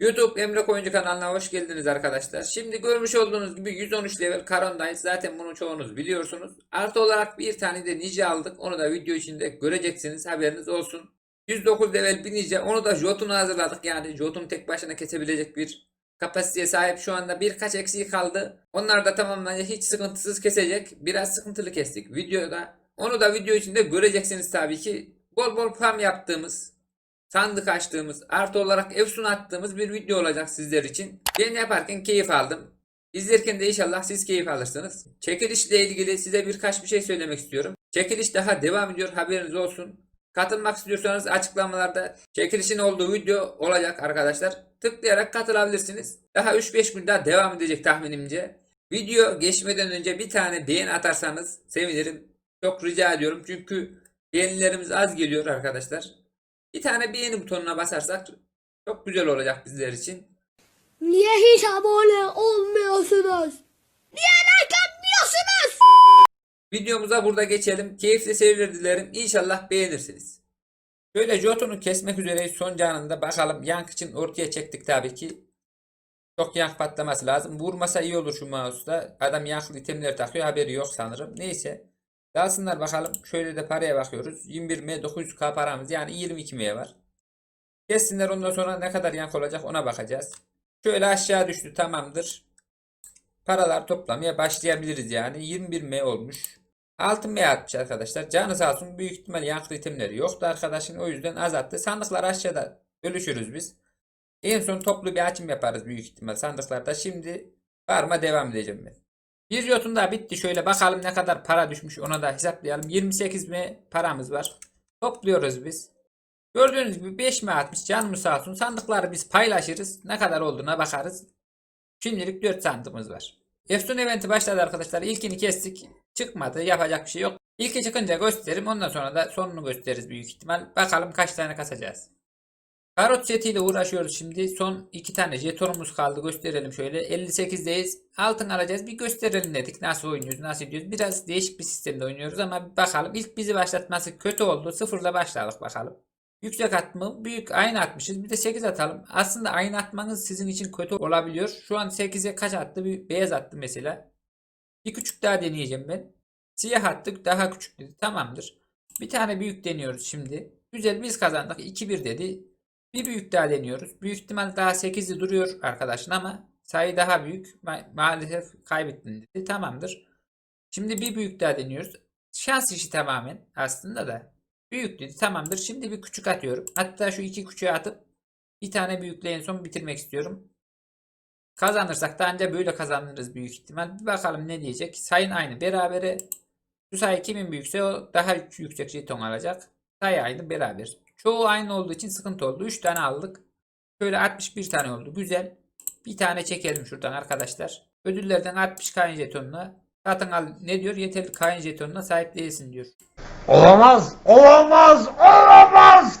YouTube Emre Koyuncu kanalına hoş geldiniz arkadaşlar. Şimdi görmüş olduğunuz gibi 113 level Karon'dayız. Zaten bunu çoğunuz biliyorsunuz. Artı olarak bir tane de Ninja aldık. Onu da video içinde göreceksiniz. Haberiniz olsun. 109 level bir Ninja. Onu da Jotun'u hazırladık. Yani Jotun tek başına kesebilecek bir kapasiteye sahip. Şu anda birkaç eksiği kaldı. Onlar da tamamlanınca hiç sıkıntısız kesecek. Biraz sıkıntılı kestik videoda. Onu da video içinde göreceksiniz tabii ki. Bol bol farm yaptığımız sandık açtığımız, artı olarak Efsun attığımız bir video olacak sizler için. Ben yaparken keyif aldım. İzlerken de inşallah siz keyif alırsınız. Çekilişle ilgili size birkaç bir şey söylemek istiyorum. Çekiliş daha devam ediyor haberiniz olsun. Katılmak istiyorsanız açıklamalarda çekilişin olduğu video olacak arkadaşlar. Tıklayarak katılabilirsiniz. Daha 3-5 gün daha devam edecek tahminimce. Video geçmeden önce bir tane beğeni atarsanız sevinirim. Çok rica ediyorum çünkü beğenilerimiz az geliyor arkadaşlar. Bir tane beğeni butonuna basarsak çok güzel olacak bizler için. Niye hiç abone olmuyorsunuz? Niye like atmıyorsunuz? Videomuza burada geçelim. Keyifli seyirler dilerim. İnşallah beğenirsiniz. Şöyle Jotun'u kesmek üzereyiz son canında. Bakalım yank için ortaya çektik tabii ki. Çok yank patlaması lazım. Vurmasa iyi olur şu mouse'da. Adam yanklı itemler takıyor. Haberi yok sanırım. Neyse. Dalsınlar bakalım. Şöyle de paraya bakıyoruz. 21M 900k paramız. Yani 22M var. Kessinler ondan sonra ne kadar yank olacak ona bakacağız. Şöyle aşağı düştü tamamdır. Paralar toplamaya başlayabiliriz yani. 21M olmuş. Altın M atmış arkadaşlar. Canı sağ olsun büyük ihtimal yankı itemleri yoktu arkadaşın. O yüzden azalttı. Sandıklar aşağıda bölüşürüz biz. En son toplu bir açım yaparız büyük ihtimal sandıklarda. Şimdi varma devam edeceğim ben. Bir yotun daha bitti. Şöyle bakalım ne kadar para düşmüş ona da hesaplayalım. 28 mi paramız var. Topluyoruz biz. Gördüğünüz gibi 5 mi atmış canımız sağ olsun. Sandıkları biz paylaşırız. Ne kadar olduğuna bakarız. Şimdilik 4 sandığımız var. Efsun eventi başladı arkadaşlar. İlkini kestik. Çıkmadı. Yapacak bir şey yok. İlki çıkınca gösteririm. Ondan sonra da sonunu gösteririz büyük ihtimal. Bakalım kaç tane kasacağız. Karot setiyle uğraşıyoruz şimdi. Son iki tane jetonumuz kaldı. Gösterelim şöyle. 58'deyiz. Altın alacağız. Bir gösterelim dedik. Nasıl oynuyoruz, nasıl ediyoruz. Biraz değişik bir sistemde oynuyoruz ama bakalım. İlk bizi başlatması kötü oldu. Sıfırla başladık bakalım. Yüksek at mı? Büyük aynı atmışız. Bir de 8 atalım. Aslında aynı atmanız sizin için kötü olabiliyor. Şu an 8'e kaç attı? Bir beyaz attı mesela. Bir küçük daha deneyeceğim ben. Siyah attık daha küçük dedi. Tamamdır. Bir tane büyük deniyoruz şimdi. Güzel biz kazandık. 2-1 dedi. Bir büyük daha deniyoruz. Büyük ihtimal daha 8'i duruyor arkadaşın ama sayı daha büyük. Ma- maalesef kaybettin dedi. Tamamdır. Şimdi bir büyük daha deniyoruz. Şans işi tamamen aslında da. Büyük dedi. Tamamdır. Şimdi bir küçük atıyorum. Hatta şu iki küçüğü atıp bir tane büyükle en son bitirmek istiyorum. Kazanırsak da ancak böyle kazanırız büyük ihtimal. Bir bakalım ne diyecek. Sayın aynı. Berabere şu sayı kimin büyükse o daha yüksek jeton alacak. Sayı aynı beraber. Çoğu aynı olduğu için sıkıntı oldu. 3 tane aldık. Şöyle 61 tane oldu. Güzel. Bir tane çekelim şuradan arkadaşlar. Ödüllerden 60 kain jetonuna. Satın al ne diyor? Yeterli kain jetonuna sahip değilsin diyor. Olamaz, olamaz, olamaz.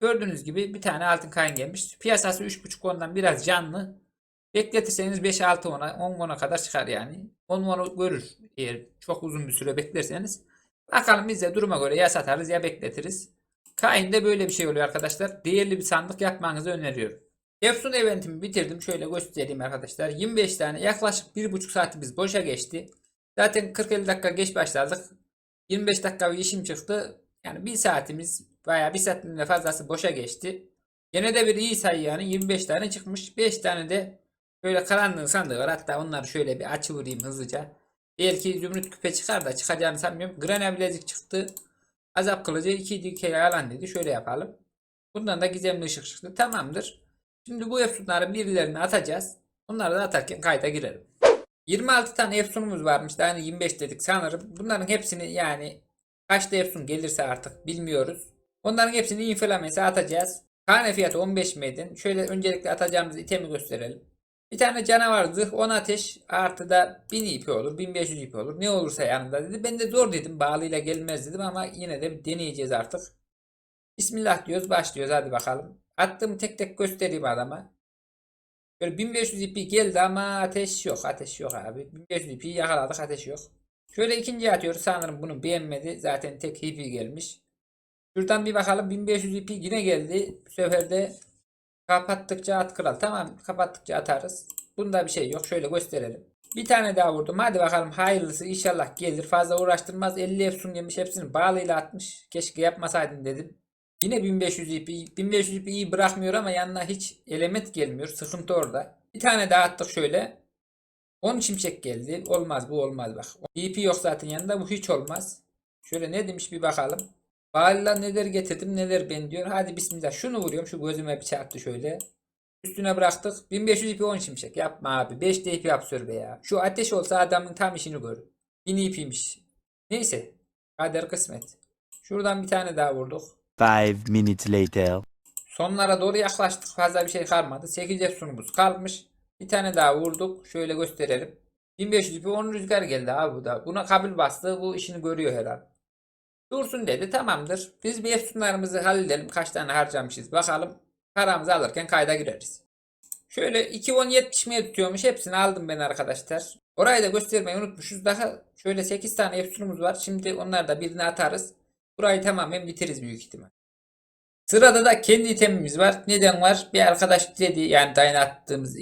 Gördüğünüz gibi bir tane altın kain gelmiş. Piyasası 3.5 ondan biraz canlı. Bekletirseniz 5-6 ona 10 ona kadar çıkar yani. 10 onu görür eğer çok uzun bir süre beklerseniz. Bakalım biz de duruma göre ya satarız ya bekletiriz. Kain'de böyle bir şey oluyor arkadaşlar. Değerli bir sandık yapmanızı öneriyorum. Efsun eventimi bitirdim. Şöyle göstereyim arkadaşlar. 25 tane yaklaşık 1,5 saatimiz boşa geçti. Zaten 40-50 dakika geç başladık. 25 dakika bir işim çıktı. Yani bir saatimiz bayağı bir saatin de fazlası boşa geçti. Gene de bir iyi sayı yani 25 tane çıkmış. 5 tane de böyle karanlığın sandığı var. Hatta onları şöyle bir açı vurayım hızlıca. Belki zümrüt küpe çıkar da çıkacağını sanmıyorum. Grana bilezik çıktı. Azap kılıcı 2 dikey yalan dedi. Şöyle yapalım. Bundan da gizemli ışık çıktı. Tamamdır. Şimdi bu efsunları birilerine atacağız. Bunları da atarken kayda girelim. 26 tane efsunumuz varmış. Daha hani 25 dedik sanırım. Bunların hepsini yani kaçta efsun gelirse artık bilmiyoruz. Onların hepsini inflamese atacağız. Tane fiyatı 15 medin. Şöyle öncelikle atacağımız itemi gösterelim. Bir tane canavar zırh 10 ateş artı da 1000 ip olur 1500 ip olur ne olursa yanında dedi. Ben de zor dedim bağlıyla gelmez dedim ama yine de deneyeceğiz artık. Bismillah diyoruz başlıyoruz hadi bakalım. Attığımı tek tek göstereyim adama. Böyle 1500 ipi geldi ama ateş yok ateş yok abi. 1500 ipi yakaladık ateş yok. Şöyle ikinci atıyoruz sanırım bunu beğenmedi zaten tek ipi gelmiş. Şuradan bir bakalım 1500 ipi yine geldi. Bu sefer de Kapattıkça at kral. Tamam kapattıkça atarız. Bunda bir şey yok. Şöyle gösterelim. Bir tane daha vurdum. Hadi bakalım hayırlısı inşallah gelir. Fazla uğraştırmaz. 50 efsun yemiş. Hepsini bağlıyla atmış. Keşke yapmasaydın dedim. Yine 1500 ipi. 1500 ipi iyi bırakmıyor ama yanına hiç element gelmiyor. Sıkıntı orada. Bir tane daha attık şöyle. 10 şimşek geldi. Olmaz bu olmaz bak. İpi yok zaten yanında. Bu hiç olmaz. Şöyle ne demiş bir bakalım. Bağlılar neler getirdim neler ben diyor. Hadi bismillah. Şunu vuruyorum. Şu gözüme bir çarptı şöyle. Üstüne bıraktık. 1500 ipi 10 şimşek. Yapma abi. 5 de ipi absorbe ya. Şu ateş olsa adamın tam işini görür. 1000 ipiymiş. Neyse. Kader kısmet. Şuradan bir tane daha vurduk. Five minutes later. Sonlara doğru yaklaştık. Fazla bir şey kalmadı. 8 efsunumuz kalmış. Bir tane daha vurduk. Şöyle gösterelim. 1500 ipi 10 rüzgar geldi abi bu da. Buna kabul bastı. Bu işini görüyor herhalde. Dursun dedi. Tamamdır. Biz bir efsunlarımızı halledelim. Kaç tane harcamışız bakalım. Paramızı alırken kayda gireriz. Şöyle 2 10 70'meye tutuyormuş. Hepsini aldım ben arkadaşlar. Orayı da göstermeyi unutmuşuz. Daha şöyle 8 tane efsunumuz var. Şimdi onları da birine atarız. Burayı tamamen bitiririz büyük ihtimal. Sırada da kendi itemimiz var. Neden var? Bir arkadaş dedi yani dayına attığımız.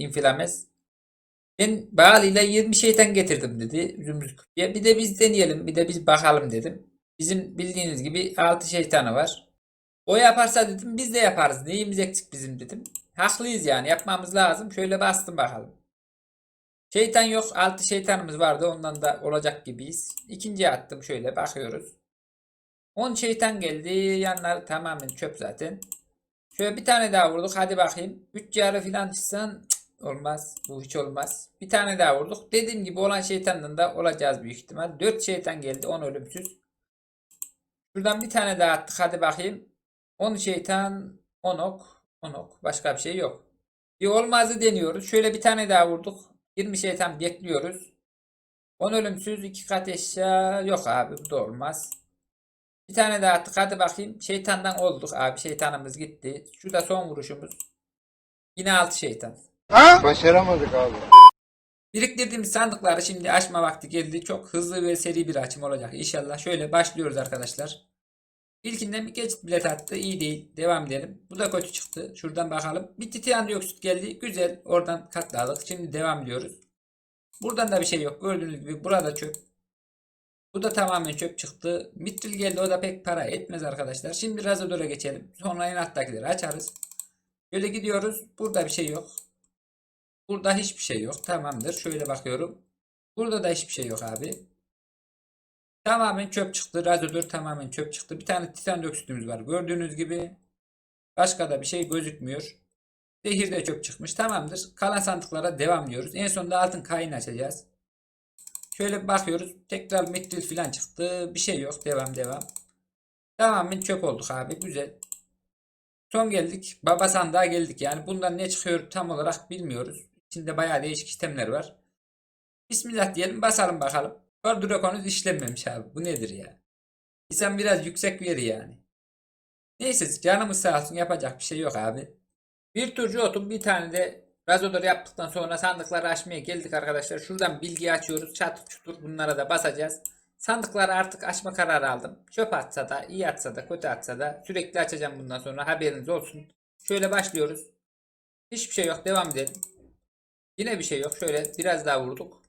Ben bağlıyla 20 şeytan getirdim dedi. Zümrüt kutuya. Bir de biz deneyelim. Bir de biz bakalım dedim. Bizim bildiğiniz gibi 6 şeytanı var. O yaparsa dedim biz de yaparız. Neyimiz eksik bizim dedim. Haklıyız yani yapmamız lazım. Şöyle bastım bakalım. Şeytan yok. 6 şeytanımız vardı. Ondan da olacak gibiyiz. İkinciye attım şöyle bakıyoruz. 10 şeytan geldi. Yanlar tamamen çöp zaten. Şöyle bir tane daha vurduk. Hadi bakayım. 3 yarı filan çıksan olmaz. Bu hiç olmaz. Bir tane daha vurduk. Dediğim gibi olan şeytandan da olacağız büyük ihtimal. 4 şeytan geldi. 10 ölümsüz. Şuradan bir tane daha attık. Hadi bakayım. 10 şeytan, 10 ok, 10 ok. Başka bir şey yok. Bir olmazı deniyoruz. Şöyle bir tane daha vurduk. 20 şeytan bekliyoruz. 10 ölümsüz, 2 kat eşya. Yok abi bu da olmaz. Bir tane daha attık. Hadi bakayım. Şeytandan olduk abi. Şeytanımız gitti. Şu da son vuruşumuz. Yine 6 şeytan. Başaramadık abi. Biriktirdiğimiz sandıkları şimdi açma vakti geldi. Çok hızlı ve seri bir açım olacak inşallah. Şöyle başlıyoruz arkadaşlar. İlkinden bir geçit bilet attı. İyi değil. Devam edelim. Bu da kötü çıktı. Şuradan bakalım. Bir titanyum dioksit geldi. Güzel. Oradan katladık. Şimdi devam ediyoruz. Buradan da bir şey yok. Gördüğünüz gibi burada çöp. Bu da tamamen çöp çıktı. Mitril geldi. O da pek para etmez arkadaşlar. Şimdi Razador'a geçelim. Sonra en alttakileri açarız. Böyle gidiyoruz. Burada bir şey yok. Burada hiçbir şey yok. Tamamdır. Şöyle bakıyorum. Burada da hiçbir şey yok abi. Tamamen çöp çıktı. Radyatör tamamen çöp çıktı. Bir tane titan dioksitimiz var. Gördüğünüz gibi başka da bir şey gözükmüyor. Zehir de çöp çıkmış. Tamamdır. Kalan sandıklara devam ediyoruz. En sonunda altın kayını açacağız. Şöyle bakıyoruz. Tekrar metril falan çıktı. Bir şey yok. Devam devam. Tamamen çöp olduk abi. Güzel. Son geldik. Baba sandığa geldik. Yani bundan ne çıkıyor tam olarak bilmiyoruz. İçinde bayağı değişik işlemler var. Bismillah diyelim basalım bakalım. Drakonuz işlenmemiş abi. Bu nedir ya? İnsan biraz yüksek yeri yani. Neyse canımız sağ olsun yapacak bir şey yok abi. Bir turcu otum bir tane de razodor yaptıktan sonra sandıkları açmaya geldik arkadaşlar. Şuradan bilgi açıyoruz. Çatır çutur bunlara da basacağız. Sandıkları artık açma kararı aldım. Çöp atsa da iyi atsa da kötü atsa da sürekli açacağım bundan sonra haberiniz olsun. Şöyle başlıyoruz. Hiçbir şey yok devam edelim. Yine bir şey yok. Şöyle biraz daha vurduk.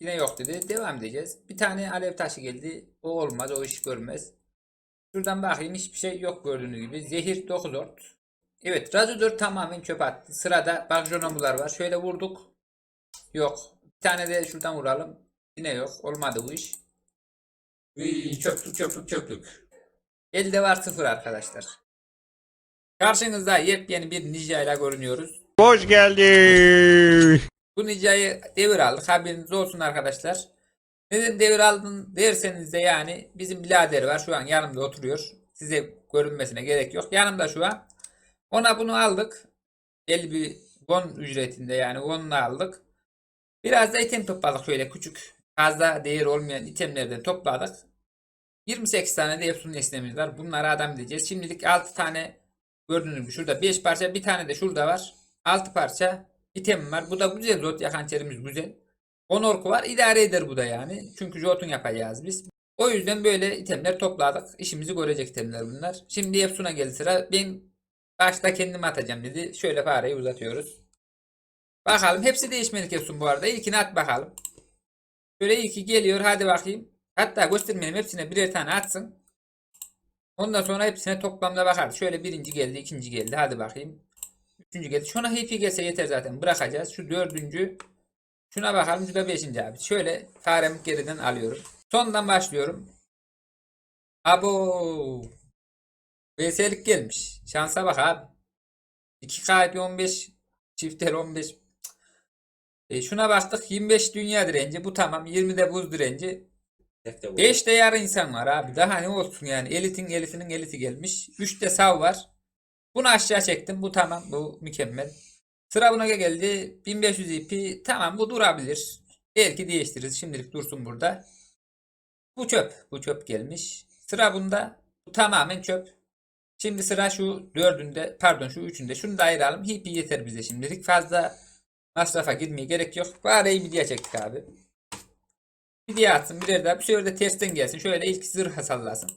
Yine yok dedi. Devam edeceğiz. Bir tane alev taşı geldi. O olmaz. O iş görmez. Şuradan bakayım. Hiçbir şey yok gördüğünüz gibi. Zehir 9 ort. Evet. Razodor tamamen çöp attı. Sırada Bagjonomular var. Şöyle vurduk. Yok. Bir tane de şuradan vuralım. Yine yok. Olmadı bu iş. Uy, çöplük çöplük çöplük. Elde var sıfır arkadaşlar. Karşınızda yepyeni bir Ninja ile görünüyoruz. Hoş geldin. Bu Ninja'yı devir aldık. Haberiniz olsun arkadaşlar. Neden devir aldın derseniz de yani bizim birader var. Şu an yanımda oturuyor. Size görünmesine gerek yok. Yanımda şu an. Ona bunu aldık. Belli bir won ücretinde yani won'la aldık. Biraz da item topladık şöyle küçük. Fazla değer olmayan itemlerden topladık. 28 tane de Epson nesnemiz var. Bunları adam edeceğiz. Şimdilik 6 tane gördüğünüz gibi şurada 5 parça bir tane de şurada var. 6 parça item var. Bu da güzel zot yakançerimiz güzel. 10 orku var. İdare eder bu da yani. Çünkü jotun yapacağız biz. O yüzden böyle itemler topladık. İşimizi görecek itemler bunlar. Şimdi Epson'a geldi sıra. Ben Başta kendim atacağım dedi. Şöyle fareyi uzatıyoruz. Bakalım hepsi değişmelik yapsın bu arada. İlkini at bakalım. Şöyle ilki geliyor hadi bakayım. Hatta göstermeyelim hepsine birer tane atsın. Ondan sonra hepsine toplamda bakarız. Şöyle birinci geldi, ikinci geldi. Hadi bakayım. Üçüncü geldi. Şuna HP gelse yeter zaten. Bırakacağız. Şu dördüncü. Şuna bakalım. Şu da beşinci abi. Şöyle faremi geriden alıyorum. Sondan başlıyorum. Abo. VS'lik gelmiş. Şansa bak abi. 2 kalp 15. Çifter 15. E şuna baktık 25 dünya direnci. Bu tamam. 20 de buz direnci. 5 de yarı insan var abi. Daha ne olsun yani. Elitin elitinin eliti gelmiş. 3 de sav var. Bunu aşağı çektim. Bu tamam. Bu mükemmel. Sıra buna geldi. 1500 ip. Tamam bu durabilir. Belki değiştiririz. Şimdilik dursun burada. Bu çöp. Bu çöp gelmiş. Sıra bunda. Bu tamamen çöp. Şimdi sıra şu dördünde. Pardon şu üçünde. Şunu da ayıralım. Hipi yeter bize şimdilik. Fazla masrafa girmeye gerek yok. Fareyi bir diye çektik abi. Bir diye atsın. Birer daha. Bir sefer de tersten gelsin. Şöyle ilk zırha sallasın.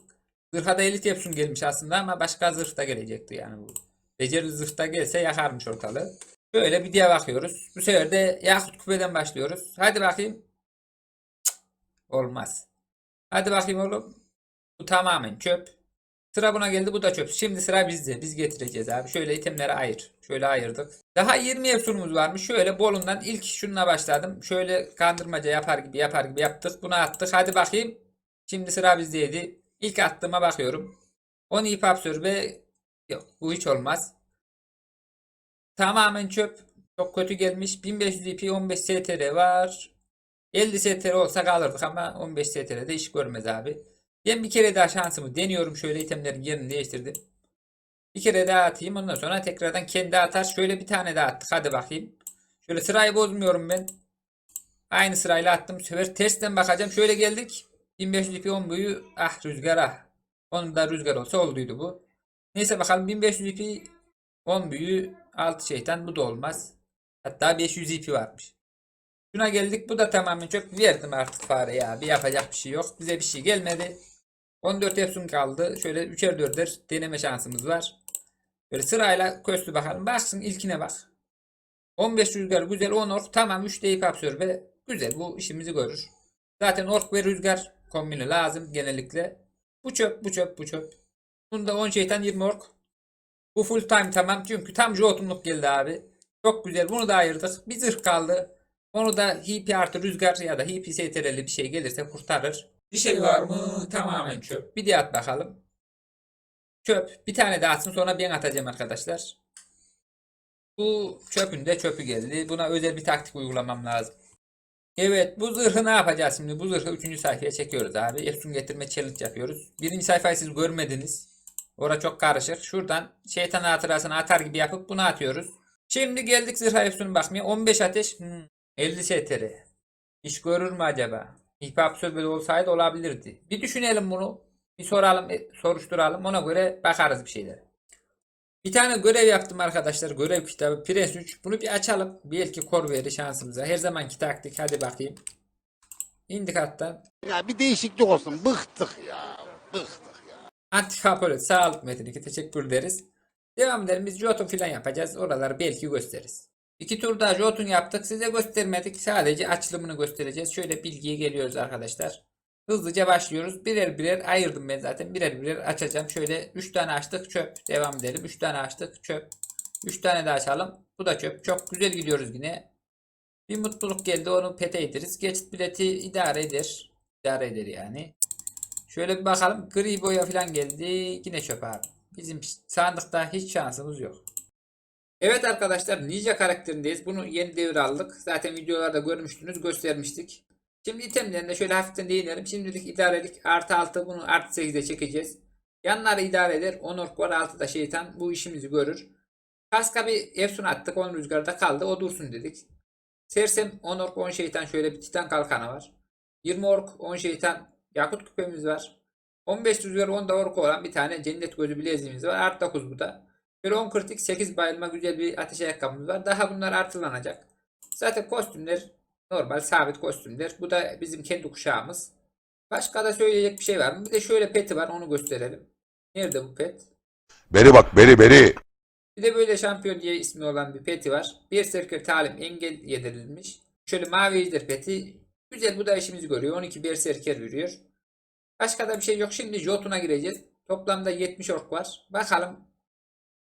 Zırha da elit yapsın gelmiş aslında ama başka zırh da gelecekti yani bu. Becerili zırh da gelse yakarmış ortalığı. Böyle bir diye bakıyoruz. Bu sefer de Yakut Küpe'den başlıyoruz. Hadi bakayım. Cık, Olmaz. Hadi bakayım oğlum. Bu tamamen çöp. Sıra buna geldi bu da çöp. Şimdi sıra bizde. Biz getireceğiz abi. Şöyle itemleri ayır. Şöyle ayırdık. Daha 20 efsunumuz varmış. Şöyle bolundan ilk şununla başladım. Şöyle kandırmaca yapar gibi yapar gibi yaptık. Bunu attık. Hadi bakayım. Şimdi sıra bizdeydi. İlk attığıma bakıyorum. 10 ip absorbe. Yok bu hiç olmaz. Tamamen çöp. Çok kötü gelmiş. 1500 ip 15 STR var. 50 STR olsa kalırdık ama 15 STR'de iş görmez abi. Ben bir kere daha şansımı deniyorum. Şöyle itemlerin yerini değiştirdim. Bir kere daha atayım. Ondan sonra tekrardan kendi atar. Şöyle bir tane daha attık. Hadi bakayım. Şöyle sırayı bozmuyorum ben. Aynı sırayla attım. Bu sefer tersten bakacağım. Şöyle geldik. 1500 ipi 10 boyu. Ah rüzgar ah. Onun da rüzgar olsa olduydu bu. Neyse bakalım 1500 ipi 10 büyü 6 şeytan bu da olmaz. Hatta 500 ipi varmış. Şuna geldik. Bu da tamamen çok verdim artık fareye abi. Yapacak bir şey yok. Bize bir şey gelmedi. 14 Epson kaldı. Şöyle 3'er 4'er deneme şansımız var. Böyle sırayla köstü bakalım. Baksın ilkine bak. 15 rüzgar güzel 10 ork. Tamam 3 deyip absorbe. Güzel bu işimizi görür. Zaten ork ve rüzgar kombini lazım genellikle. Bu çöp bu çöp bu çöp. Bunda 10 şeytan 20 ork. Bu full time tamam çünkü tam jotunluk geldi abi. Çok güzel bunu da ayırdık. Bir zırh kaldı. Onu da hipi artı rüzgar ya da hipi STR'li bir şey gelirse kurtarır. Bir şey var mı? Tamamen çöp. Bir diye at bakalım. Çöp. Bir tane daha atsın sonra ben atacağım arkadaşlar. Bu çöpün de çöpü geldi. Buna özel bir taktik uygulamam lazım. Evet bu zırhı ne yapacağız şimdi? Bu zırhı 3. sayfaya çekiyoruz abi. Efsun getirme challenge yapıyoruz. Birinci sayfayı siz görmediniz. Ora çok karışık. Şuradan şeytan hatırasını atar gibi yapıp bunu atıyoruz. Şimdi geldik zırha Efsun'un bakmaya. 15 ateş. Hmm, 50 STR. İş görür mü acaba? İhbap absorbe olsaydı olabilirdi. Bir düşünelim bunu. Bir soralım, e, soruşturalım. Ona göre bakarız bir şeylere. Bir tane görev yaptım arkadaşlar. Görev kitabı Pres 3. Bunu bir açalım. Belki kor verir şansımıza. Her zamanki taktik. Hadi bakayım. İndik hatta. Ya bir değişiklik olsun. Bıktık ya. Bıktık ya. Antikapolit sağlık metodiki teşekkür ederiz. Devam edelim. Biz Jotun filan yapacağız. Oraları belki gösteririz. İki tur daha Jotun yaptık. Size göstermedik. Sadece açılımını göstereceğiz. Şöyle bilgiye geliyoruz arkadaşlar. Hızlıca başlıyoruz. Birer birer ayırdım ben zaten. Birer birer açacağım. Şöyle 3 tane açtık çöp. Devam edelim. 3 tane açtık çöp. 3 tane daha açalım. Bu da çöp. Çok güzel gidiyoruz yine. Bir mutluluk geldi onu pete ederiz. Geçit bileti idare eder. İdare eder yani. Şöyle bir bakalım. Gri boya falan geldi. Yine çöp abi. Bizim sandıkta hiç şansımız yok. Evet arkadaşlar Ninja karakterindeyiz. Bunu yeni devir aldık. Zaten videolarda görmüştünüz. Göstermiştik. Şimdi itemlerine şöyle hafiften değinelim. Şimdilik idarelik artı 6 bunu artı 8'e çekeceğiz. Yanları idare eder. 10 ork var 6 da şeytan. Bu işimizi görür. Kaska bir Efsun attık. 10 rüzgarda kaldı. O dursun dedik. Sersem 10 ork 10 şeytan şöyle bir titan kalkanı var. 20 ork 10 şeytan yakut küpemiz var. 15 rüzgar 10 da ork olan bir tane cennet gözü bileziğimiz var. Artı 9 bu da. Şöyle 10 kritik 8 bayılma güzel bir ateş ayakkabımız var. Daha bunlar artılanacak. Zaten kostümler normal sabit kostümler. Bu da bizim kendi kuşağımız. Başka da söyleyecek bir şey var mı? Bir de şöyle peti var onu gösterelim. Nerede bu pet? Beri bak beri beri. Bir de böyle şampiyon diye ismi olan bir peti var. Berserker talim engel yedirilmiş. Şöyle mavi ejder peti. Güzel bu da işimizi görüyor. 12 Berserker veriyor. Başka da bir şey yok. Şimdi Jotun'a gireceğiz. Toplamda 70 ork var. Bakalım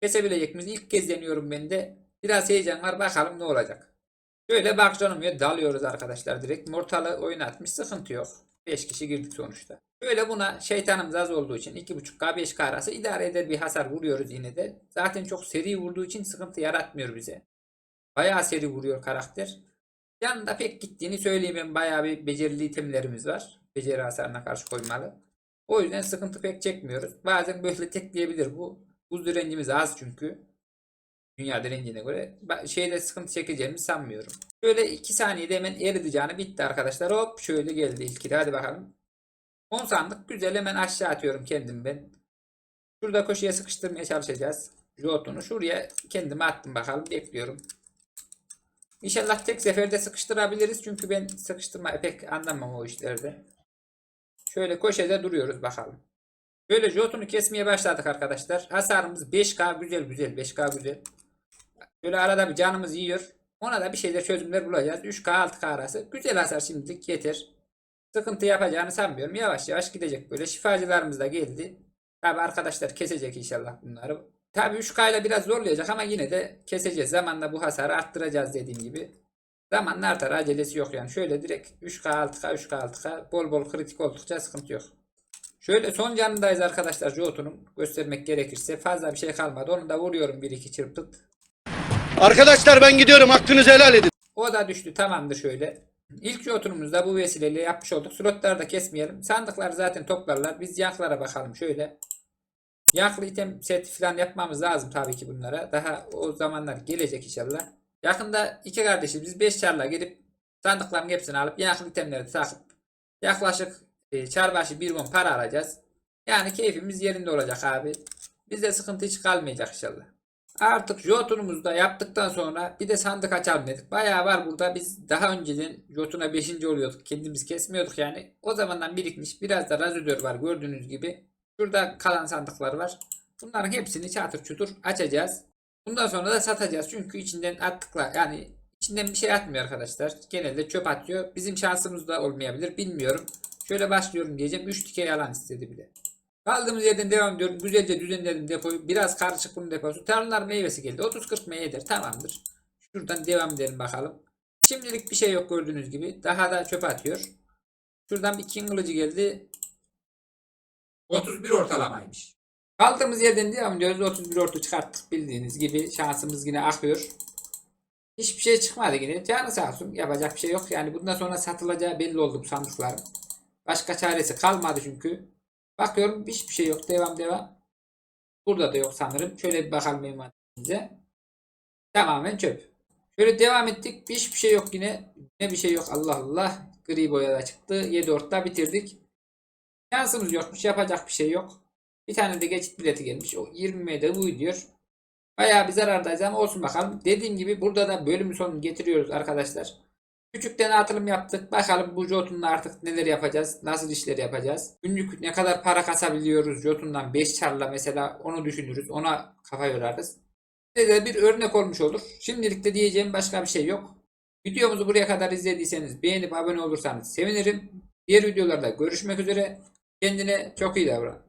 kesebilecek miyiz? İlk kez deniyorum ben de. Biraz heyecan var. Bakalım ne olacak. Şöyle bak canım ya dalıyoruz arkadaşlar direkt. Mortalı oyun atmış. Sıkıntı yok. 5 kişi girdik sonuçta. Böyle buna şeytanımız az olduğu için 2.5K 5K arası idare eder bir hasar vuruyoruz yine de. Zaten çok seri vurduğu için sıkıntı yaratmıyor bize. Bayağı seri vuruyor karakter. Yanında pek gittiğini söyleyeyim. Bayağı bir becerili itemlerimiz var. Beceri hasarına karşı koymalı. O yüzden sıkıntı pek çekmiyoruz. Bazen böyle tekleyebilir bu. Buz direncimiz az çünkü. Dünya direncine göre. Şeyde sıkıntı çekeceğimizi sanmıyorum. Şöyle 2 saniyede hemen eridi canı bitti arkadaşlar. Hop şöyle geldi ilkili. Hadi bakalım. 10 sandık güzel hemen aşağı atıyorum kendim ben. Şurada köşeye sıkıştırmaya çalışacağız. Jotunu şuraya kendime attım bakalım bekliyorum. İnşallah tek seferde sıkıştırabiliriz çünkü ben sıkıştırma pek anlamam o işlerde. Şöyle köşede duruyoruz bakalım. Böyle jotunu kesmeye başladık arkadaşlar. Hasarımız 5k güzel güzel 5k güzel. Böyle arada bir canımız yiyor. Ona da bir şeyler çözümler bulacağız. 3k 6k arası. Güzel hasar şimdilik yeter. Sıkıntı yapacağını sanmıyorum. Yavaş yavaş gidecek böyle. Şifacılarımız da geldi. Tabi arkadaşlar kesecek inşallah bunları. Tabi 3K ile biraz zorlayacak ama yine de keseceğiz. Zamanla bu hasarı arttıracağız dediğim gibi. Zamanla artar acelesi yok yani. Şöyle direkt 3K 6K 3K 6K bol bol kritik oldukça sıkıntı yok. Şöyle son canındayız arkadaşlar Jotun'un göstermek gerekirse fazla bir şey kalmadı. Onu da vuruyorum 1-2 çırpıt. Arkadaşlar ben gidiyorum hakkınızı helal edin. O da düştü tamamdır şöyle. İlk oturumumuzda bu vesileyle yapmış olduk. Slotları da kesmeyelim. Sandıklar zaten toplarlar. Biz yaklara bakalım şöyle. Yaklı item set falan yapmamız lazım tabii ki bunlara. Daha o zamanlar gelecek inşallah. Yakında iki kardeşiz biz 5 çarla gidip sandıkların hepsini alıp yaklı itemleri takıp yaklaşık e, çar başı 1 won para alacağız. Yani keyfimiz yerinde olacak abi. Bizde sıkıntı hiç kalmayacak inşallah. Artık Jotun'umuzu da yaptıktan sonra bir de sandık açalım dedik. Bayağı var burada. Biz daha önceden Jotun'a 5. oluyorduk. Kendimiz kesmiyorduk yani. O zamandan birikmiş. Biraz da razodör var gördüğünüz gibi. Şurada kalan sandıklar var. Bunların hepsini çatır çutur açacağız. Bundan sonra da satacağız. Çünkü içinden attıklar yani içinden bir şey atmıyor arkadaşlar. Genelde çöp atıyor. Bizim şansımız da olmayabilir. Bilmiyorum. Şöyle başlıyorum diyeceğim. 3 dikey yalan istedi bile. Kaldığımız yerden devam ediyorum. Güzelce düzenledim depoyu. Biraz karışık bunun deposu. Tarlalar meyvesi geldi. 30-40 meyvedir. Tamamdır. Şuradan devam edelim bakalım. Şimdilik bir şey yok gördüğünüz gibi. Daha da çöpe atıyor. Şuradan bir king geldi. 31 ortalamaymış. Kaldığımız yerden devam ediyoruz. 31 orta çıkarttık bildiğiniz gibi. Şansımız yine akıyor. Hiçbir şey çıkmadı yine. Canı sağ olsun. Yapacak bir şey yok. Yani bundan sonra satılacağı belli oldu bu sandıkların. Başka çaresi kalmadı çünkü. Bakıyorum hiçbir şey yok. Devam devam. Burada da yok sanırım. Şöyle bir bakalım envanterimize. Tamamen çöp. Şöyle devam ettik. Hiçbir şey yok yine. Ne bir şey yok. Allah Allah. Gri boyada çıktı. 7 orta bitirdik. Şansımız yokmuş. Yapacak bir şey yok. Bir tane de geçit bileti gelmiş. O 20 de bu diyor. Bayağı bir zarardayız ama olsun bakalım. Dediğim gibi burada da bölüm sonunu getiriyoruz arkadaşlar. Küçükten atılım yaptık. Bakalım bu Jotun'la artık neler yapacağız? Nasıl işler yapacağız? Günlük ne kadar para kasabiliyoruz Jotun'dan 5 çarla mesela onu düşünürüz. Ona kafa yorarız. Size de bir örnek olmuş olur. Şimdilik de diyeceğim başka bir şey yok. Videomuzu buraya kadar izlediyseniz beğenip abone olursanız sevinirim. Diğer videolarda görüşmek üzere. Kendine çok iyi davran.